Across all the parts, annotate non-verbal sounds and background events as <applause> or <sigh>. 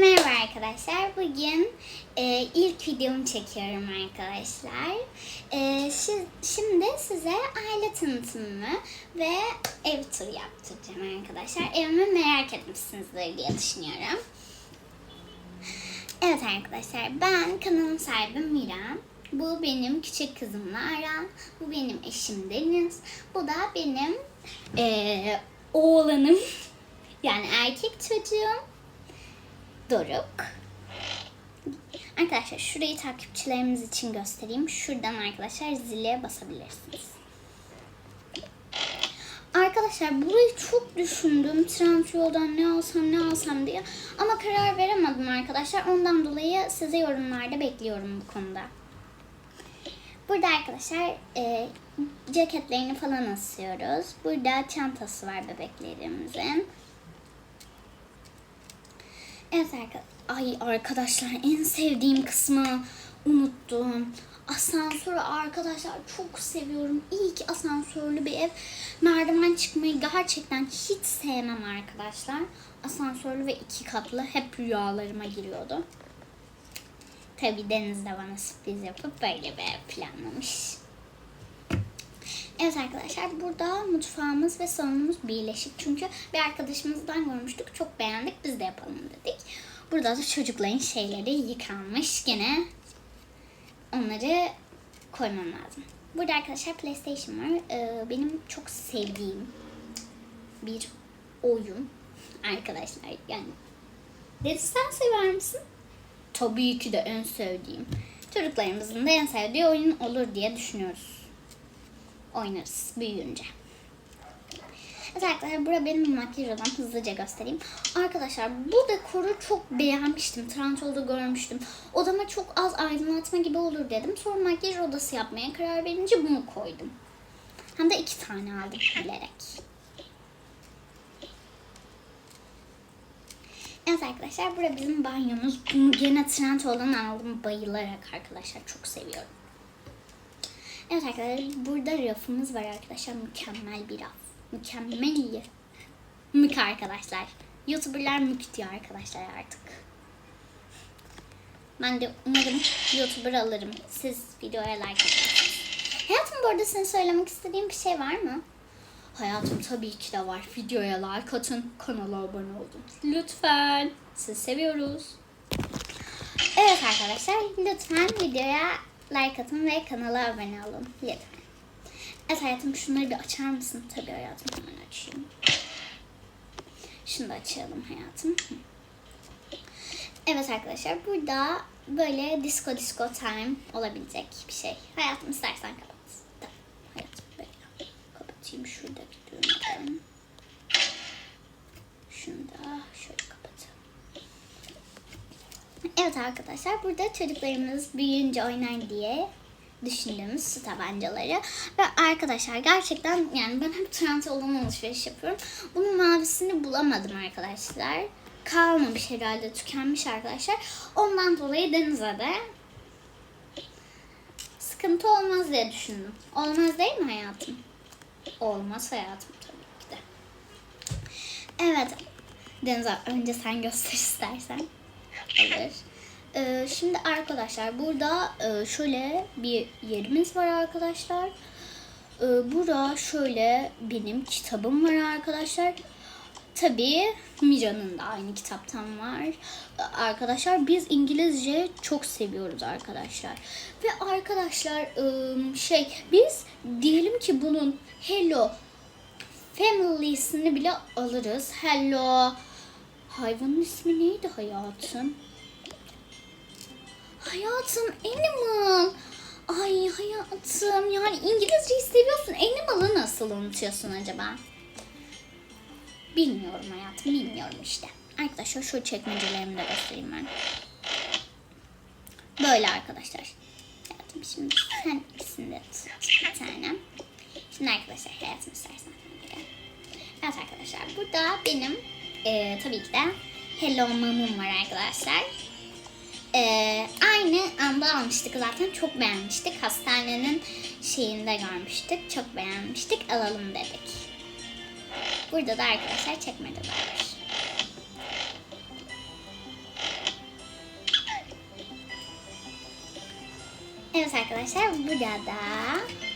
Merhaba arkadaşlar. Bugün e, ilk videomu çekiyorum arkadaşlar. E, şi- şimdi size aile tanıtımı ve ev turu yaptıracağım arkadaşlar. Evimi merak etmişsinizdir diye düşünüyorum. Evet arkadaşlar ben kanalın sahibi Mira. Bu benim küçük kızım Lara. Bu benim eşim Deniz. Bu da benim e, oğlanım. Yani erkek çocuğum. Doruk. Arkadaşlar şurayı takipçilerimiz için göstereyim. Şuradan arkadaşlar zile basabilirsiniz. Arkadaşlar burayı çok düşündüm. Trendyol'dan ne alsam ne alsam diye. Ama karar veremedim arkadaşlar. Ondan dolayı size yorumlarda bekliyorum bu konuda. Burada arkadaşlar e, ceketlerini falan asıyoruz. Burada çantası var bebeklerimizin. Evet arkadaşlar. Ay arkadaşlar en sevdiğim kısmı unuttum. Asansörü arkadaşlar çok seviyorum. İyi ki asansörlü bir ev. Merdiven çıkmayı gerçekten hiç sevmem arkadaşlar. Asansörlü ve iki katlı hep rüyalarıma giriyordu. Tabi Deniz de bana sürpriz yapıp böyle bir ev planlamış. Evet arkadaşlar burada mutfağımız ve salonumuz birleşik. Çünkü bir arkadaşımızdan görmüştük. Çok beğendik. Biz de yapalım dedik. Burada da çocukların şeyleri yıkanmış. Gene onları koymam lazım. Burada arkadaşlar PlayStation var. Ee, benim çok sevdiğim bir oyun. Arkadaşlar yani. Dedi sever misin? Tabii ki de en sevdiğim. Çocuklarımızın da en sevdiği oyun olur diye düşünüyoruz oynarız büyüyünce. Evet arkadaşlar burada benim makyaj odam hızlıca göstereyim. Arkadaşlar bu dekoru çok beğenmiştim. Trendyol'da görmüştüm. Odama çok az aydınlatma gibi olur dedim. Sonra makyaj odası yapmaya karar verince bunu koydum. Hem de iki tane aldım bilerek. Evet arkadaşlar burada bizim banyomuz. Bunu gene Trendyol'dan aldım bayılarak arkadaşlar. Çok seviyorum. Evet arkadaşlar burada rafımız var arkadaşlar. Mükemmel bir raf. Mükemmel. Mük arkadaşlar. Youtuberlar mük diyor arkadaşlar artık. Ben de umarım Youtuber alırım. Siz videoya like atarsınız. Hayatım bu arada senin söylemek istediğin bir şey var mı? Hayatım tabii ki de var. Videoya like atın. Kanala abone olun. Lütfen. Sizi seviyoruz. Evet arkadaşlar lütfen videoya like atın ve kanala abone olun. Lütfen. Evet hayatım şunları bir açar mısın? Tabii hayatım hemen açayım. Şunu da açalım hayatım. Evet arkadaşlar burada böyle disco disco time olabilecek bir şey. Hayatım istersen kapat. Tamam hayatım böyle. Kapatayım şurada bir düğmeden. Şunu da şöyle kapatalım. Evet arkadaşlar burada çocuklarımız büyüyünce oynar diye düşündüğümüz su tabancaları. Ve arkadaşlar gerçekten yani ben hep Trendyol'dan alışveriş yapıyorum. Bunun mavisini bulamadım arkadaşlar. Kalmamış herhalde tükenmiş arkadaşlar. Ondan dolayı denize de sıkıntı olmaz diye düşündüm. Olmaz değil mi hayatım? Olmaz hayatım tabii ki de. Evet. Deniz önce sen göster <laughs> istersen. Olur. Ee, şimdi arkadaşlar burada e, şöyle bir yerimiz var arkadaşlar. Ee, burada şöyle benim kitabım var arkadaşlar. Tabii Mira'nın da aynı kitaptan var. Arkadaşlar biz İngilizce çok seviyoruz arkadaşlar. Ve arkadaşlar e, şey biz diyelim ki bunun Hello Family'sini bile alırız. Hello Hayvanın ismi neydi hayatım? Hayatım animal. Ay hayatım yani İngilizceyi seviyorsun. Animal'ı nasıl unutuyorsun acaba? Bilmiyorum hayatım bilmiyorum işte. Arkadaşlar şu çekmecelerimi de göstereyim ben. Böyle arkadaşlar. Hayatım şimdi sen ikisini de tut bir tane. Şimdi arkadaşlar hayatım istersen sen. Evet arkadaşlar burada benim e, tabii ki de Hello Mom'um var arkadaşlar. Ee, aynı anda almıştık zaten. Çok beğenmiştik. Hastanenin şeyinde görmüştük. Çok beğenmiştik. Alalım dedik. Burada da arkadaşlar çekmede var. Evet arkadaşlar burada da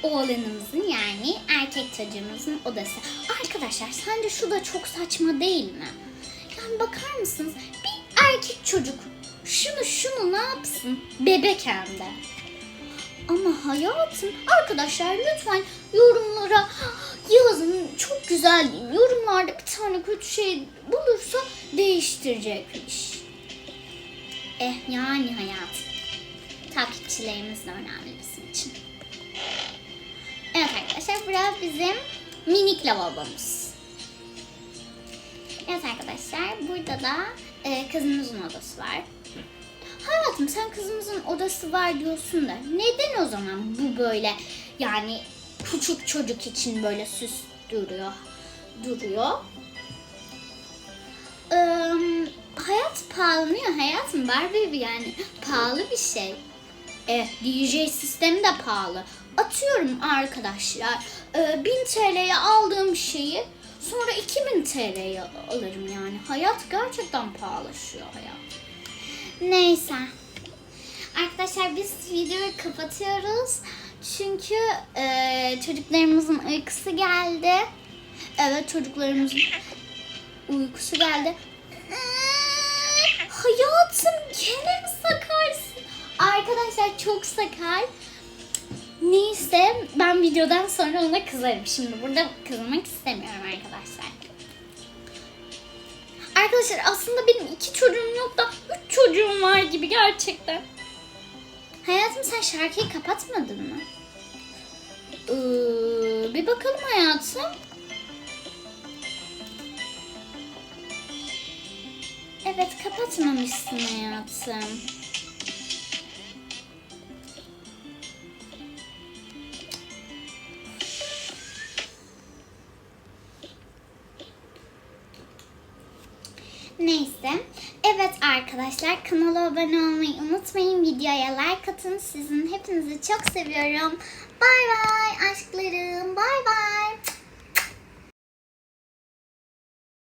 oğlanımızın yani erkek çocuğumuzun odası. Arkadaşlar sence şu da çok saçma değil mi? Yani bakar mısınız? Bir erkek çocuk şunu şunu ne yapsın? Bebek hem de. Ama hayatım arkadaşlar lütfen yorumlara yazın çok güzel değil. Yorumlarda bir tane kötü şey bulursa değiştirecekmiş. Eh yani hayatım. Takipçilerimiz de önemli bizim için. Evet arkadaşlar burası bizim minik lavabomuz. Evet arkadaşlar burada da e, kızımızın odası var. Hayatım sen kızımızın odası var diyorsun da neden o zaman bu böyle yani küçük çocuk için böyle süs duruyor duruyor? Ee, hayat pahalanıyor hayatım Barbie yani pahalı bir şey. Evet DJ sistemi de pahalı. Atıyorum arkadaşlar e, 1000 TL'ye aldığım şeyi sonra 2000 TL'ye alırım yani. Hayat gerçekten pahalaşıyor hayat. Neyse. Arkadaşlar biz videoyu kapatıyoruz. Çünkü e, çocuklarımızın uykusu geldi. Evet çocuklarımızın uykusu geldi. <laughs> Hayatım gene mi sakarsın? Arkadaşlar çok sakar. Neyse ben videodan sonra ona kızarım. Şimdi burada kızmak istemiyorum arkadaşlar. Arkadaşlar aslında benim iki çocuğum yok da üç çocuğum var gibi gerçekten. Hayatım sen şarkıyı kapatmadın mı? Ee, bir bakalım hayatım. Evet kapatmamışsın hayatım. Neyse. Evet arkadaşlar kanala abone olmayı unutmayın. Videoya like atın. Sizin hepinizi çok seviyorum. Bay bay aşklarım. Bay bay.